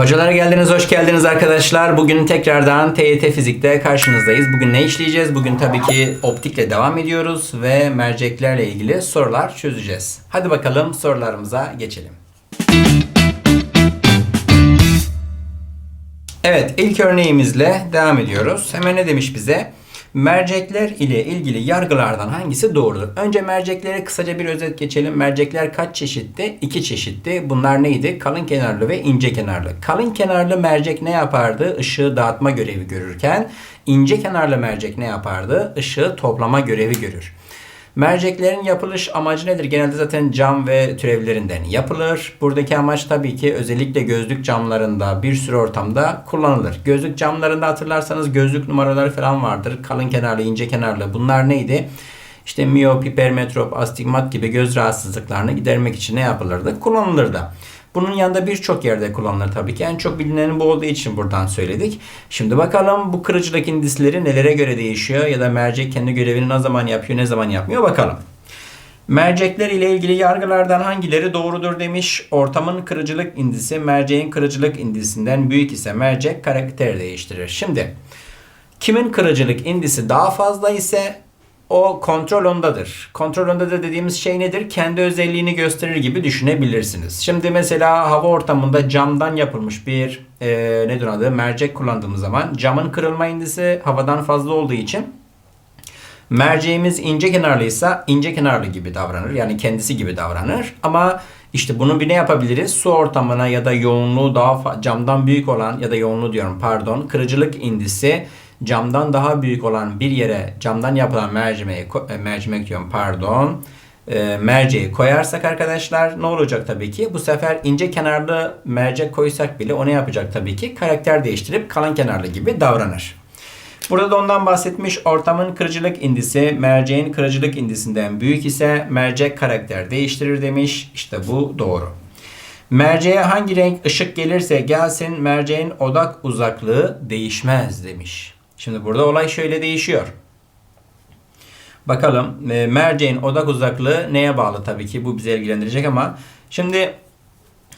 Hocalara geldiniz, hoş geldiniz arkadaşlar. Bugün tekrardan TYT Fizik'te karşınızdayız. Bugün ne işleyeceğiz? Bugün tabii ki optikle devam ediyoruz ve merceklerle ilgili sorular çözeceğiz. Hadi bakalım sorularımıza geçelim. Evet, ilk örneğimizle devam ediyoruz. Hemen ne demiş bize? Mercekler ile ilgili yargılardan hangisi doğrudur? Önce merceklere kısaca bir özet geçelim. Mercekler kaç çeşitti? İki çeşitti. Bunlar neydi? Kalın kenarlı ve ince kenarlı. Kalın kenarlı mercek ne yapardı? Işığı dağıtma görevi görürken ince kenarlı mercek ne yapardı? Işığı toplama görevi görür. Merceklerin yapılış amacı nedir? Genelde zaten cam ve türevlerinden yapılır. Buradaki amaç tabii ki özellikle gözlük camlarında bir sürü ortamda kullanılır. Gözlük camlarında hatırlarsanız gözlük numaraları falan vardır. Kalın kenarlı, ince kenarlı. Bunlar neydi? İşte miyop, hipermetrop, astigmat gibi göz rahatsızlıklarını gidermek için ne yapılırdı? Kullanılırdı. Bunun yanında birçok yerde kullanılır tabii ki. En çok bilineni bu olduğu için buradan söyledik. Şimdi bakalım bu kırıcılık indisleri nelere göre değişiyor ya da mercek kendi görevini ne zaman yapıyor ne zaman yapmıyor bakalım. Mercekler ile ilgili yargılardan hangileri doğrudur demiş. Ortamın kırıcılık indisi merceğin kırıcılık indisinden büyük ise mercek karakter değiştirir. Şimdi kimin kırıcılık indisi daha fazla ise o kontrol ondadır. Kontrol ondadır dediğimiz şey nedir? Kendi özelliğini gösterir gibi düşünebilirsiniz. Şimdi mesela hava ortamında camdan yapılmış bir e, nedir adı mercek kullandığımız zaman camın kırılma indisi havadan fazla olduğu için merceğimiz ince kenarlıysa ince kenarlı gibi davranır. Yani kendisi gibi davranır. Ama işte bunu bir ne yapabiliriz? Su ortamına ya da yoğunluğu daha camdan büyük olan ya da yoğunluğu diyorum pardon kırıcılık indisi camdan daha büyük olan bir yere camdan yapılan mercimeği e, mercimek diyorum pardon e, merceği koyarsak arkadaşlar ne olacak tabii ki? Bu sefer ince kenarlı mercek koysak bile o ne yapacak tabii ki? Karakter değiştirip kalın kenarlı gibi davranır. Burada da ondan bahsetmiş. Ortamın kırıcılık indisi merceğin kırıcılık indisinden büyük ise mercek karakter değiştirir demiş. İşte bu doğru. Merceğe hangi renk ışık gelirse gelsin merceğin odak uzaklığı değişmez demiş. Şimdi burada olay şöyle değişiyor. Bakalım e, merceğin odak uzaklığı neye bağlı tabii ki bu bizi ilgilendirecek ama şimdi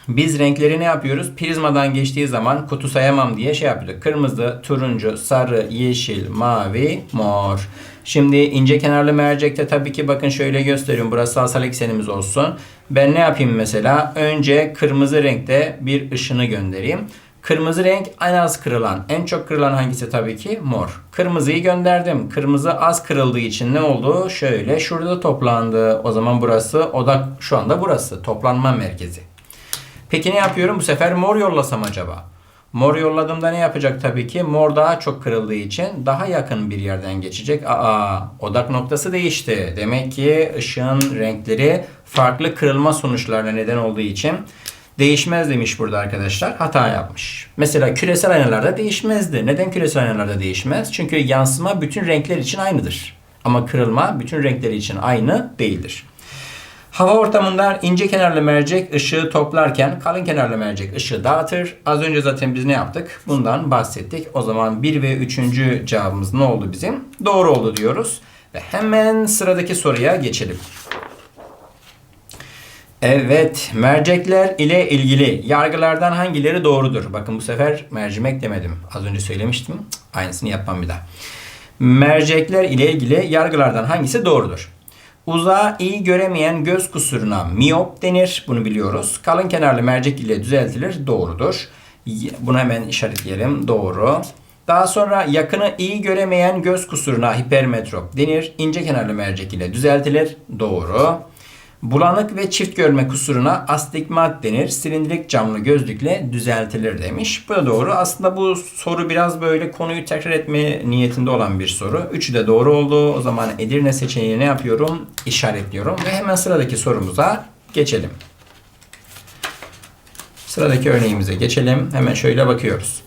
biz renkleri ne yapıyoruz? Prizmadan geçtiği zaman kutu sayamam diye şey yapıyorduk. Kırmızı, turuncu, sarı, yeşil, mavi, mor. Şimdi ince kenarlı mercekte tabii ki bakın şöyle gösteriyorum. Burası asal eksenimiz olsun. Ben ne yapayım mesela? Önce kırmızı renkte bir ışını göndereyim. Kırmızı renk en az kırılan. En çok kırılan hangisi tabii ki? Mor. Kırmızıyı gönderdim. Kırmızı az kırıldığı için ne oldu? Şöyle şurada toplandı. O zaman burası odak şu anda burası. Toplanma merkezi. Peki ne yapıyorum? Bu sefer mor yollasam acaba? Mor yolladığımda ne yapacak tabii ki? Mor daha çok kırıldığı için daha yakın bir yerden geçecek. Aa, odak noktası değişti. Demek ki ışığın renkleri farklı kırılma sonuçlarına neden olduğu için değişmez demiş burada arkadaşlar. Hata yapmış. Mesela küresel aynalarda değişmezdi. Neden küresel aynalarda değişmez? Çünkü yansıma bütün renkler için aynıdır. Ama kırılma bütün renkler için aynı değildir. Hava ortamında ince kenarlı mercek ışığı toplarken kalın kenarlı mercek ışığı dağıtır. Az önce zaten biz ne yaptık? Bundan bahsettik. O zaman 1 ve 3. cevabımız ne oldu bizim? Doğru oldu diyoruz. Ve hemen sıradaki soruya geçelim. Evet, mercekler ile ilgili yargılardan hangileri doğrudur? Bakın bu sefer mercimek demedim. Az önce söylemiştim. Aynısını yapmam bir daha. Mercekler ile ilgili yargılardan hangisi doğrudur? Uzağı iyi göremeyen göz kusuruna miyop denir. Bunu biliyoruz. Kalın kenarlı mercek ile düzeltilir. Doğrudur. Bunu hemen işaretleyelim. Doğru. Daha sonra yakını iyi göremeyen göz kusuruna hipermetrop denir. İnce kenarlı mercek ile düzeltilir. Doğru. Bulanık ve çift görme kusuruna astigmat denir. Silindirik camlı gözlükle düzeltilir demiş. Bu da doğru. Aslında bu soru biraz böyle konuyu tekrar etme niyetinde olan bir soru. Üçü de doğru oldu. O zaman Edirne seçeneğini ne yapıyorum? İşaretliyorum. Ve hemen sıradaki sorumuza geçelim. Sıradaki örneğimize geçelim. Hemen şöyle bakıyoruz.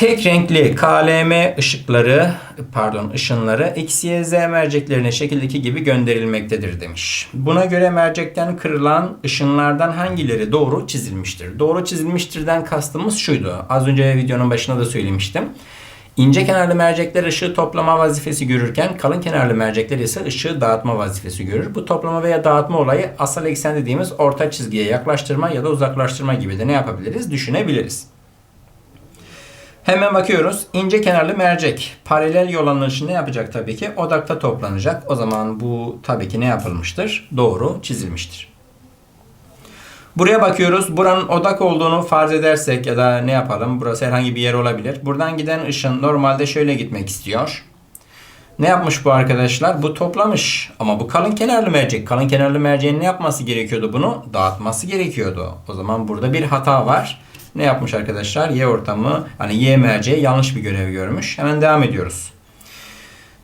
Tek renkli KLM ışıkları, pardon ışınları X, Y, Z merceklerine şekildeki gibi gönderilmektedir demiş. Buna göre mercekten kırılan ışınlardan hangileri doğru çizilmiştir? Doğru çizilmiştirden kastımız şuydu. Az önce videonun başında da söylemiştim. İnce kenarlı mercekler ışığı toplama vazifesi görürken kalın kenarlı mercekler ise ışığı dağıtma vazifesi görür. Bu toplama veya dağıtma olayı asal eksen dediğimiz orta çizgiye yaklaştırma ya da uzaklaştırma gibi de ne yapabiliriz? Düşünebiliriz. Hemen bakıyoruz. İnce kenarlı mercek paralel yol anlayışı ne yapacak tabii ki? Odakta toplanacak. O zaman bu tabii ki ne yapılmıştır? Doğru çizilmiştir. Buraya bakıyoruz. Buranın odak olduğunu farz edersek ya da ne yapalım? Burası herhangi bir yer olabilir. Buradan giden ışın normalde şöyle gitmek istiyor. Ne yapmış bu arkadaşlar? Bu toplamış. Ama bu kalın kenarlı mercek. Kalın kenarlı merceğin ne yapması gerekiyordu bunu? Dağıtması gerekiyordu. O zaman burada bir hata var. Ne yapmış arkadaşlar? Y ortamı, hani Y merceği yanlış bir görev görmüş. Hemen devam ediyoruz.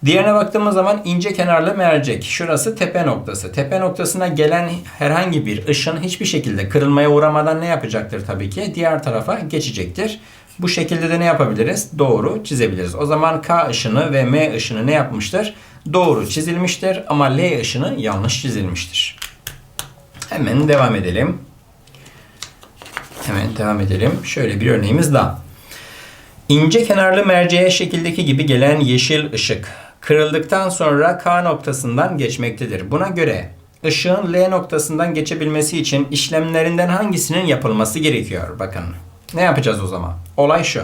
Diğerine baktığımız zaman ince kenarlı mercek. Şurası tepe noktası. Tepe noktasına gelen herhangi bir ışın hiçbir şekilde kırılmaya uğramadan ne yapacaktır tabii ki? Diğer tarafa geçecektir. Bu şekilde de ne yapabiliriz? Doğru çizebiliriz. O zaman K ışını ve M ışını ne yapmıştır? Doğru çizilmiştir ama L ışını yanlış çizilmiştir. Hemen devam edelim. Hemen devam edelim. Şöyle bir örneğimiz daha. İnce kenarlı merceğe şekildeki gibi gelen yeşil ışık kırıldıktan sonra K noktasından geçmektedir. Buna göre ışığın L noktasından geçebilmesi için işlemlerinden hangisinin yapılması gerekiyor? Bakın ne yapacağız o zaman? Olay şu.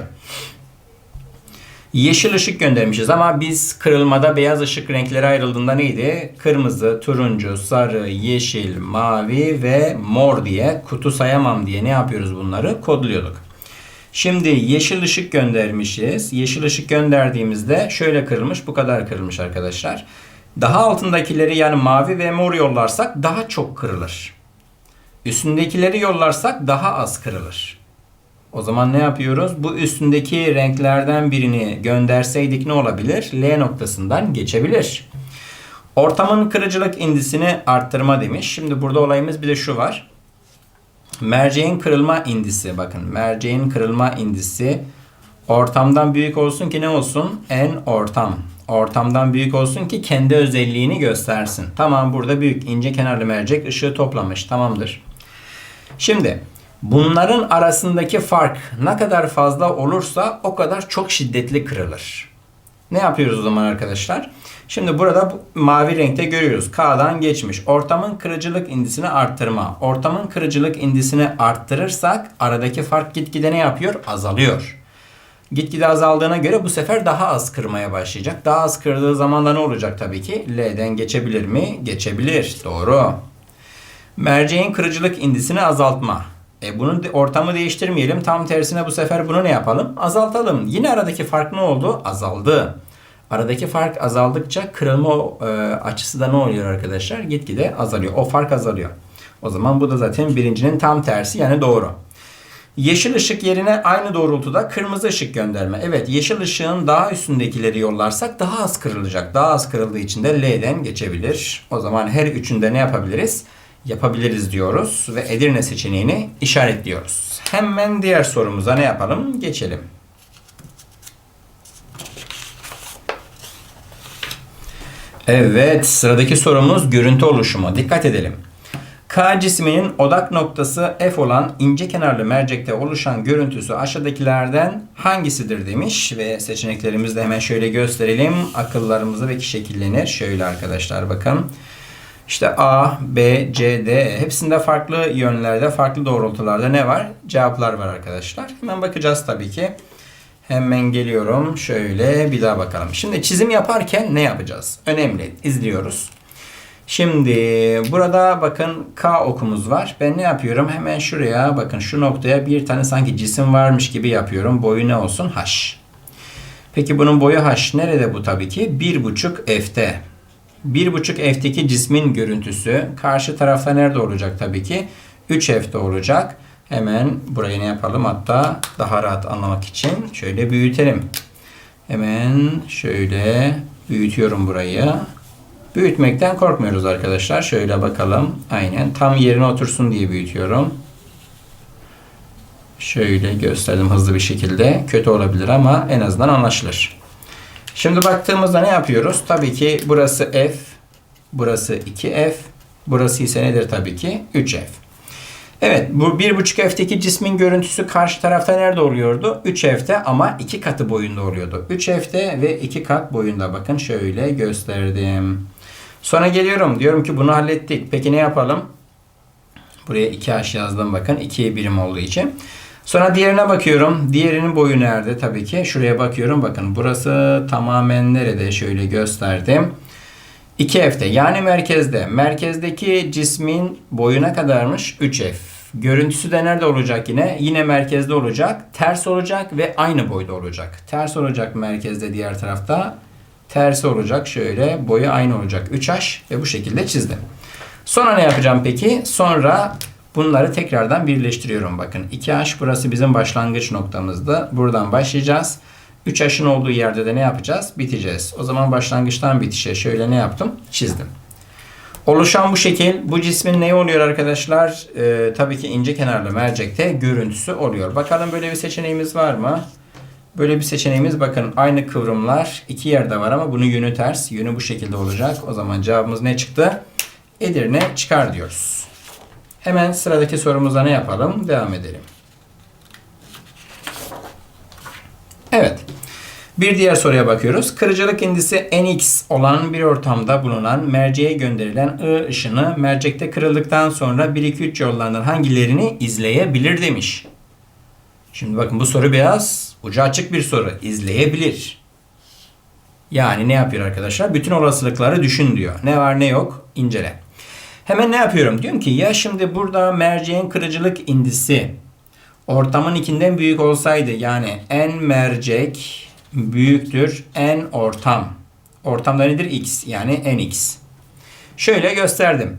Yeşil ışık göndermişiz ama biz kırılmada beyaz ışık renkleri ayrıldığında neydi? Kırmızı, turuncu, sarı, yeşil, mavi ve mor diye kutu sayamam diye ne yapıyoruz bunları? Kodluyorduk. Şimdi yeşil ışık göndermişiz. Yeşil ışık gönderdiğimizde şöyle kırılmış, bu kadar kırılmış arkadaşlar. Daha altındakileri yani mavi ve mor yollarsak daha çok kırılır. Üstündekileri yollarsak daha az kırılır. O zaman ne yapıyoruz? Bu üstündeki renklerden birini gönderseydik ne olabilir? L noktasından geçebilir. Ortamın kırıcılık indisini arttırma demiş. Şimdi burada olayımız bir de şu var. Merceğin kırılma indisi bakın merceğin kırılma indisi ortamdan büyük olsun ki ne olsun? En ortam. Ortamdan büyük olsun ki kendi özelliğini göstersin. Tamam burada büyük ince kenarlı mercek ışığı toplamış. Tamamdır. Şimdi bunların arasındaki fark ne kadar fazla olursa o kadar çok şiddetli kırılır. Ne yapıyoruz o zaman arkadaşlar? Şimdi burada bu mavi renkte görüyoruz. K'dan geçmiş. Ortamın kırıcılık indisini arttırma. Ortamın kırıcılık indisini arttırırsak aradaki fark gitgide ne yapıyor? Azalıyor. Gitgide azaldığına göre bu sefer daha az kırmaya başlayacak. Daha az kırdığı zaman da ne olacak tabii ki? L'den geçebilir mi? Geçebilir. Doğru. Merceğin kırıcılık indisini azaltma. E bunun ortamı değiştirmeyelim. Tam tersine bu sefer bunu ne yapalım? Azaltalım. Yine aradaki fark ne oldu? Azaldı. Aradaki fark azaldıkça kırılma e, açısı da ne oluyor arkadaşlar? Gitgide azalıyor. O fark azalıyor. O zaman bu da zaten birincinin tam tersi yani doğru. Yeşil ışık yerine aynı doğrultuda kırmızı ışık gönderme. Evet yeşil ışığın daha üstündekileri yollarsak daha az kırılacak. Daha az kırıldığı için de L'den geçebilir. O zaman her üçünde ne yapabiliriz? Yapabiliriz diyoruz ve Edirne seçeneğini işaretliyoruz. Hemen diğer sorumuza ne yapalım? Geçelim. Evet, sıradaki sorumuz görüntü oluşumu. Dikkat edelim. K cisminin odak noktası F olan ince kenarlı mercekte oluşan görüntüsü aşağıdakilerden hangisidir demiş ve seçeneklerimizi de hemen şöyle gösterelim. Akıllarımıza belki şekillenir. Şöyle arkadaşlar bakın. İşte A, B, C, D hepsinde farklı yönlerde, farklı doğrultularda ne var? Cevaplar var arkadaşlar. Hemen bakacağız tabii ki. Hemen geliyorum. Şöyle bir daha bakalım. Şimdi çizim yaparken ne yapacağız? Önemli. İzliyoruz. Şimdi burada bakın K okumuz var. Ben ne yapıyorum? Hemen şuraya bakın şu noktaya bir tane sanki cisim varmış gibi yapıyorum. Boyu ne olsun? H. Peki bunun boyu H. Nerede bu tabii ki? 1.5 F'te. 1.5 F'teki cismin görüntüsü karşı tarafta nerede olacak tabii ki? 3 F'te olacak. Hemen burayı ne yapalım? Hatta daha rahat anlamak için şöyle büyütelim. Hemen şöyle büyütüyorum burayı. Büyütmekten korkmuyoruz arkadaşlar. Şöyle bakalım. Aynen tam yerine otursun diye büyütüyorum. Şöyle gösterdim hızlı bir şekilde. Kötü olabilir ama en azından anlaşılır. Şimdi baktığımızda ne yapıyoruz? Tabii ki burası F, burası 2F, burası ise nedir tabii ki? 3F. Evet bu bir buçuk F'teki cismin görüntüsü karşı tarafta nerede oluyordu? 3 F'te ama 2 katı boyunda oluyordu. 3 F'te ve 2 kat boyunda. Bakın şöyle gösterdim. Sonra geliyorum. Diyorum ki bunu hallettik. Peki ne yapalım? Buraya 2H yazdım bakın. 2 birim olduğu için. Sonra diğerine bakıyorum. Diğerinin boyu nerede? Tabii ki şuraya bakıyorum. Bakın burası tamamen nerede? Şöyle gösterdim. 2F'te yani merkezde. Merkezdeki cismin boyuna kadarmış 3F. Görüntüsü de nerede olacak yine? Yine merkezde olacak. Ters olacak ve aynı boyda olacak. Ters olacak merkezde diğer tarafta. Tersi olacak şöyle. Boyu aynı olacak. 3H ve bu şekilde çizdim. Sonra ne yapacağım peki? Sonra bunları tekrardan birleştiriyorum. Bakın 2H burası bizim başlangıç noktamızdı. Buradan başlayacağız. 3H'ın olduğu yerde de ne yapacağız? Biteceğiz. O zaman başlangıçtan bitişe şöyle ne yaptım? Çizdim. Oluşan bu şekil bu cismin ne oluyor arkadaşlar? Ee, tabii ki ince kenarlı mercekte görüntüsü oluyor. Bakalım böyle bir seçeneğimiz var mı? Böyle bir seçeneğimiz bakın aynı kıvrımlar iki yerde var ama bunun yönü ters. Yönü bu şekilde olacak. O zaman cevabımız ne çıktı? Edirne çıkar diyoruz. Hemen sıradaki sorumuza ne yapalım? Devam edelim. Evet. Bir diğer soruya bakıyoruz. Kırıcılık indisi nx olan bir ortamda bulunan merceğe gönderilen I ışını mercekte kırıldıktan sonra 1-2-3 yollarından hangilerini izleyebilir demiş. Şimdi bakın bu soru biraz ucu açık bir soru. İzleyebilir. Yani ne yapıyor arkadaşlar? Bütün olasılıkları düşün diyor. Ne var ne yok incele. Hemen ne yapıyorum? Diyorum ki ya şimdi burada merceğin kırıcılık indisi ortamın ikinden büyük olsaydı yani n mercek büyüktür n ortam. Ortamda nedir? x yani nx. Şöyle gösterdim.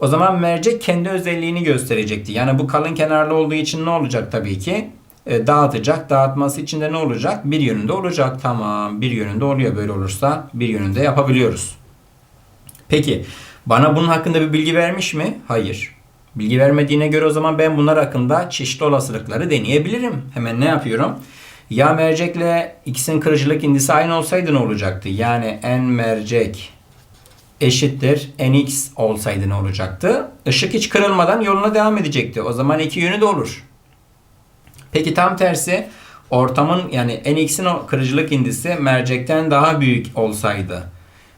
O zaman mercek kendi özelliğini gösterecekti. Yani bu kalın kenarlı olduğu için ne olacak tabii ki? E, dağıtacak. Dağıtması için de ne olacak? Bir yönünde olacak. Tamam. Bir yönünde oluyor. Böyle olursa bir yönünde yapabiliyoruz. Peki bana bunun hakkında bir bilgi vermiş mi? Hayır. Bilgi vermediğine göre o zaman ben bunlar hakkında çeşitli olasılıkları deneyebilirim. Hemen ne yapıyorum? Ya mercekle x'in kırıcılık indisi aynı olsaydı ne olacaktı? Yani n mercek eşittir nx olsaydı ne olacaktı? Işık hiç kırılmadan yoluna devam edecekti. O zaman iki yönü de olur. Peki tam tersi ortamın yani nx'in kırıcılık indisi mercekten daha büyük olsaydı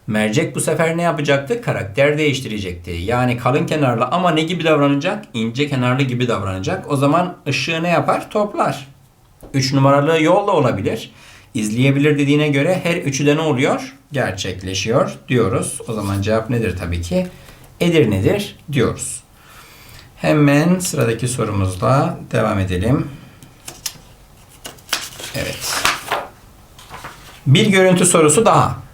mercek bu sefer ne yapacaktı? Karakter değiştirecekti. Yani kalın kenarlı ama ne gibi davranacak? İnce kenarlı gibi davranacak. O zaman ışığı ne yapar? Toplar. 3 numaralı yol da olabilir. İzleyebilir dediğine göre her üçü de ne oluyor? Gerçekleşiyor diyoruz. O zaman cevap nedir tabii ki? Edirne'dir diyoruz. Hemen sıradaki sorumuzla devam edelim. Evet. Bir görüntü sorusu daha.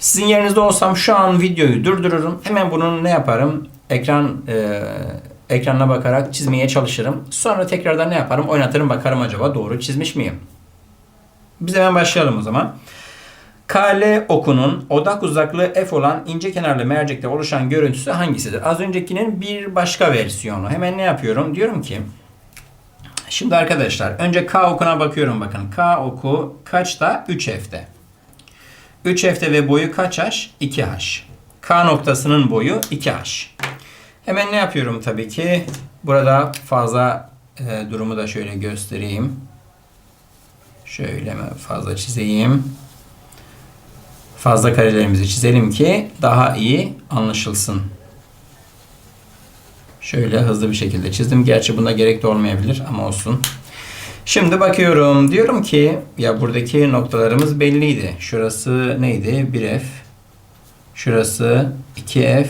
Sizin yerinizde olsam şu an videoyu durdururum. Hemen bunun ne yaparım? Ekran e, ekranına bakarak çizmeye çalışırım. Sonra tekrardan ne yaparım? Oynatırım bakarım acaba doğru çizmiş miyim? Biz hemen başlayalım o zaman. KL okunun odak uzaklığı f olan ince kenarlı mercekte oluşan görüntüsü hangisidir? Az öncekinin bir başka versiyonu. Hemen ne yapıyorum? Diyorum ki Şimdi arkadaşlar önce K okuna bakıyorum bakın. K oku kaçta? 3F'te. 3F'te ve boyu kaç H? 2H. K noktasının boyu 2H. Hemen ne yapıyorum tabii ki? Burada fazla e, durumu da şöyle göstereyim. Şöyle fazla çizeyim. Fazla karelerimizi çizelim ki daha iyi anlaşılsın. Şöyle hızlı bir şekilde çizdim. Gerçi buna gerek de olmayabilir ama olsun. Şimdi bakıyorum. Diyorum ki ya buradaki noktalarımız belliydi. Şurası neydi? 1F. Şurası 2F.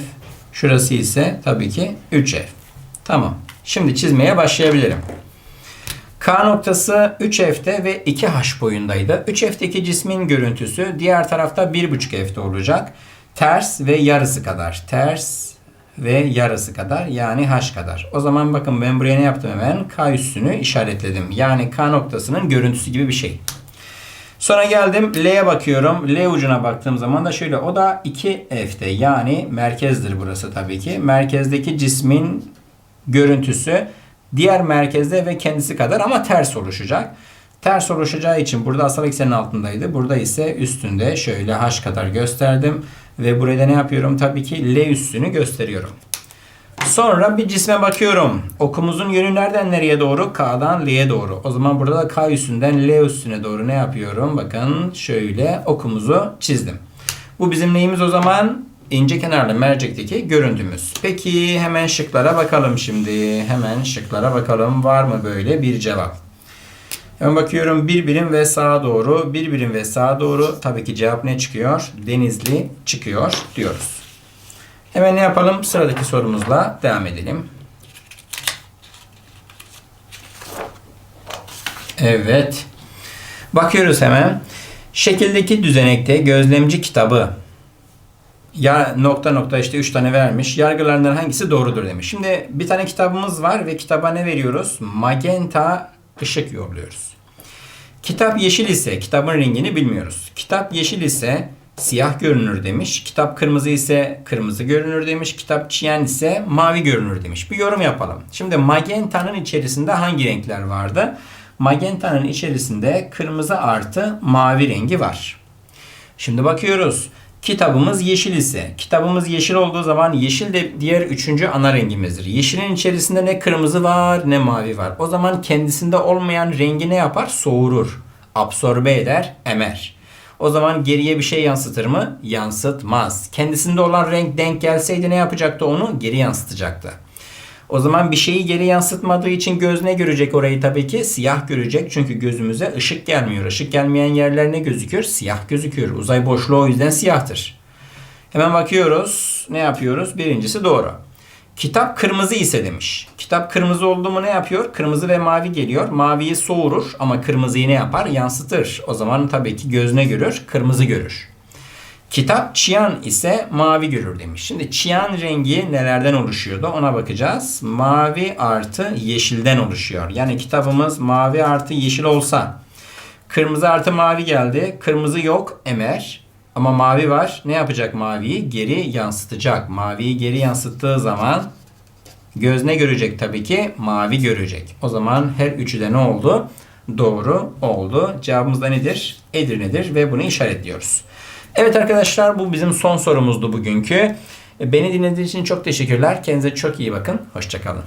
Şurası ise tabii ki 3F. Tamam. Şimdi çizmeye başlayabilirim. K noktası 3F'te ve 2H boyundaydı. 3F'teki cismin görüntüsü diğer tarafta 1.5F'te olacak. Ters ve yarısı kadar. Ters ve yarısı kadar yani H kadar. O zaman bakın ben buraya ne yaptım hemen? K üssünü işaretledim. Yani K noktasının görüntüsü gibi bir şey. Sonra geldim L'ye bakıyorum. L ucuna baktığım zaman da şöyle o da 2F'te yani merkezdir burası tabii ki. Merkezdeki cismin görüntüsü diğer merkezde ve kendisi kadar ama ters oluşacak. Ters oluşacağı için burada asal eksenin altındaydı. Burada ise üstünde şöyle H kadar gösterdim. Ve burada ne yapıyorum? Tabii ki L üstünü gösteriyorum. Sonra bir cisme bakıyorum. Okumuzun yönü nereden nereye doğru? K'dan L'ye doğru. O zaman burada da K üstünden L üstüne doğru ne yapıyorum? Bakın şöyle okumuzu çizdim. Bu bizim neyimiz o zaman? İnce kenarlı mercekteki görüntümüz. Peki hemen şıklara bakalım şimdi. Hemen şıklara bakalım. Var mı böyle bir cevap? Hemen bakıyorum bir birim ve sağa doğru. Bir birim ve sağa doğru. Tabii ki cevap ne çıkıyor? Denizli çıkıyor diyoruz. Hemen ne yapalım? Sıradaki sorumuzla devam edelim. Evet. Bakıyoruz hemen. Şekildeki düzenekte gözlemci kitabı ya nokta nokta işte 3 tane vermiş. Yargılarından hangisi doğrudur demiş. Şimdi bir tane kitabımız var ve kitaba ne veriyoruz? Magenta ışık yolluyoruz. Kitap yeşil ise kitabın rengini bilmiyoruz. Kitap yeşil ise siyah görünür demiş. Kitap kırmızı ise kırmızı görünür demiş. Kitap çiyen ise mavi görünür demiş. Bir yorum yapalım. Şimdi magenta'nın içerisinde hangi renkler vardı? Magenta'nın içerisinde kırmızı artı mavi rengi var. Şimdi bakıyoruz. Kitabımız yeşil ise, kitabımız yeşil olduğu zaman yeşil de diğer üçüncü ana rengimizdir. Yeşilin içerisinde ne kırmızı var ne mavi var. O zaman kendisinde olmayan rengi ne yapar? Soğurur. Absorbe eder, emer. O zaman geriye bir şey yansıtır mı? Yansıtmaz. Kendisinde olan renk denk gelseydi ne yapacaktı onu? Geri yansıtacaktı. O zaman bir şeyi geri yansıtmadığı için göz ne görecek orayı tabii ki? Siyah görecek. Çünkü gözümüze ışık gelmiyor. Işık gelmeyen yerler ne gözüküyor? Siyah gözüküyor. Uzay boşluğu o yüzden siyahtır. Hemen bakıyoruz. Ne yapıyoruz? Birincisi doğru. Kitap kırmızı ise demiş. Kitap kırmızı oldu mu ne yapıyor? Kırmızı ve mavi geliyor. Maviyi soğurur ama kırmızıyı ne yapar? Yansıtır. O zaman tabii ki göz ne görür? Kırmızı görür. Kitap çiyan ise mavi görür demiş. Şimdi çiyan rengi nelerden oluşuyordu ona bakacağız. Mavi artı yeşilden oluşuyor. Yani kitabımız mavi artı yeşil olsa kırmızı artı mavi geldi. Kırmızı yok emer. Ama mavi var. Ne yapacak maviyi? Geri yansıtacak. Maviyi geri yansıttığı zaman göz ne görecek tabii ki? Mavi görecek. O zaman her üçü de ne oldu? Doğru oldu. Cevabımız da nedir? Edirne'dir ve bunu işaretliyoruz. Evet arkadaşlar bu bizim son sorumuzdu bugünkü. Beni dinlediğiniz için çok teşekkürler. Kendinize çok iyi bakın. Hoşçakalın.